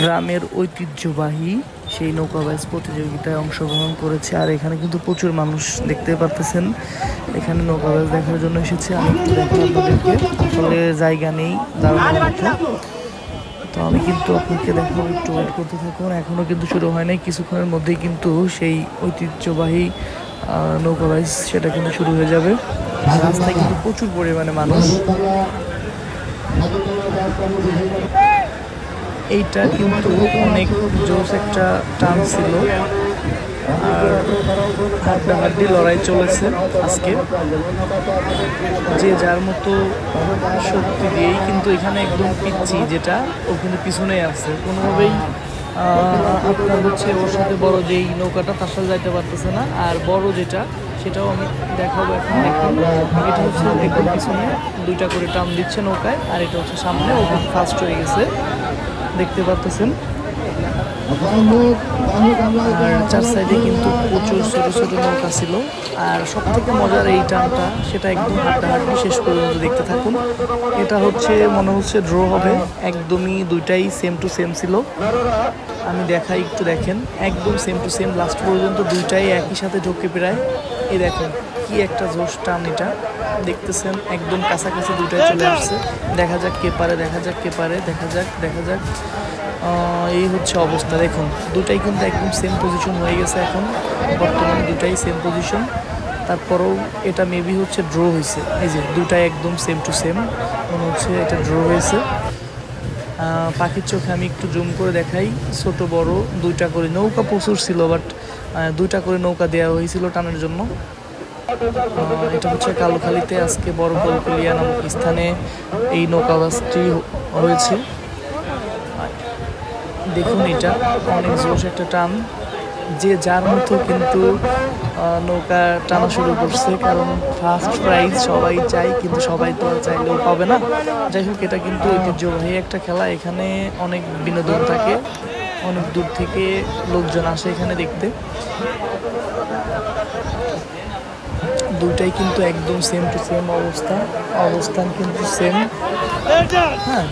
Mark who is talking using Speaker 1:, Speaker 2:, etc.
Speaker 1: গ্রামের ঐতিহ্যবাহী সেই নৌকাবাজ প্রতিযোগিতায় অংশগ্রহণ করেছে, আর এখানে কিন্তু প্রচুর মানুষ দেখতে পারতেছেন। এখানে নৌকা নৌকাবাজ দেখার জন্য এসেছে। আমি আপনাদেরকে জায়গা নেই তো আমি কিন্তু আপনাকে দেখাবো, একটু ওয়েট করতে থাকুন। এখনও কিন্তু শুরু হয় নাই, কিছুক্ষণের মধ্যেই কিন্তু সেই ঐতিহ্যবাহী আহ, নৌকাবাজ সেটা কিন্তু শুরু হয়ে যাবে। রাস্তায় কিন্তু প্রচুর পরিমাণে মানুষ। এইটা কিন্তু অনেক জোস একটা টান ছিল। আর হাড্ডাহাড্ডি লড়াই চলেছে আজকে। যে যার মতো শক্তি দিয়েই কিন্তু এখানে একদম পিচ্ছি যেটা ও কিন্তু পিছনেই আছে। কোনোভাবেই আপনার হচ্ছে ওর সাথে বড় যেই নৌকাটা তার সাথে যাইতে পারতেছে না। আর বড় যেটা সেটাও আমি দেখাবো এখন। এখন এটা হচ্ছে দেখুন পিছনে দুইটা করে টান দিচ্ছে নৌকায় আর এটা হচ্ছে সামনে ও ফার্স্ট হয়ে গেছে। দেখতে পাচ্ছেন আর চার সাইডে কিন্তু প্রচুর ছোট ছোট নৌকা ছিল। আর সব থেকে মজার এই টানটা, সেটা একদম হাড্ডাহাড্ডি শেষ পর্যন্ত দেখতে থাকুন। এটা হচ্ছে, মনে হচ্ছে ড্র হবে। একদমই দুইটাই সেম টু সেম ছিল। আমি দেখাই, একটু দেখেন। একদম সেম টু সেম লাস্ট পর্যন্ত দুইটাই একই সাথে ঢোকে প্রায় এই দেখেন, কি একটা জোশ টান এটা। দেখতেছেন, একদম কাছাকাছি দুইটাই চলে আসছে। দেখা যাক কে পারে, দেখা যাক কে পারে, দেখা যাক দেখা যাক। এই হচ্ছে অবস্থা, দেখুন। দুটাই কিন্তু একদম সেম পজিশন হয়ে গেছে এখন। বর্তমানে দুটাই সেম পজিশন তারপরেও এটা মেবি হচ্ছে ড্র হয়েছে। এই যে দুটাই একদম সেম টু সেম মনে হচ্ছে এটা ড্র হয়েছে। পাখির চোখে আমি একটু জুম করে দেখাই। ছোট, বড়, দুইটা করে নৌকা প্রচুর ছিল বাট দুইটা করে নৌকা দেওয়া হয়েছিল টানের জন্য। এটা হচ্ছে কালোখালীতে আজকে বড় কলকলিয়া নামক স্থানে এই নৌকাবাসটি হয়েছে। দেখুন এটা, অনেক জোশ একটা টান। যে যার মতো কিন্তু নৌকা টানা শুরু করছে, কারণ ফার্স্ট প্রাইজ সবাই চাই কিন্তু সবাই তো আর চাইলেও পাবে না। যাই হোক, এটা কিন্তু ঐতিহ্যবাহী একটা খেলা। এখানে অনেক বিনোদন থাকে, অনেক দূর থেকে লোকজন আসে এখানে দেখতে। দুটাই কিন্তু একদম সেম টু সেম অবস্থা। অবস্থান কিন্তু সেম হ্যাঁ।